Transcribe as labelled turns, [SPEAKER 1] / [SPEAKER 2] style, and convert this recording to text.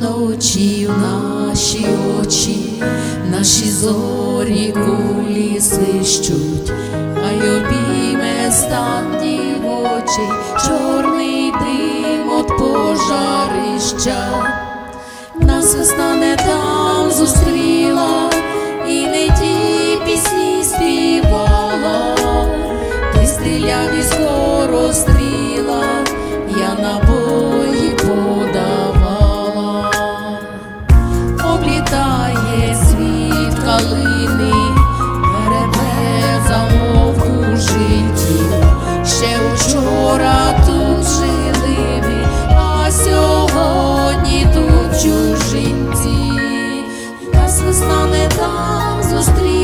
[SPEAKER 1] ночі в наші очі, наші зорі кулі свищуть, хай обійме станні очі, чорний дим от пожарища, нас весна не там зустріла і не ті. зустріч.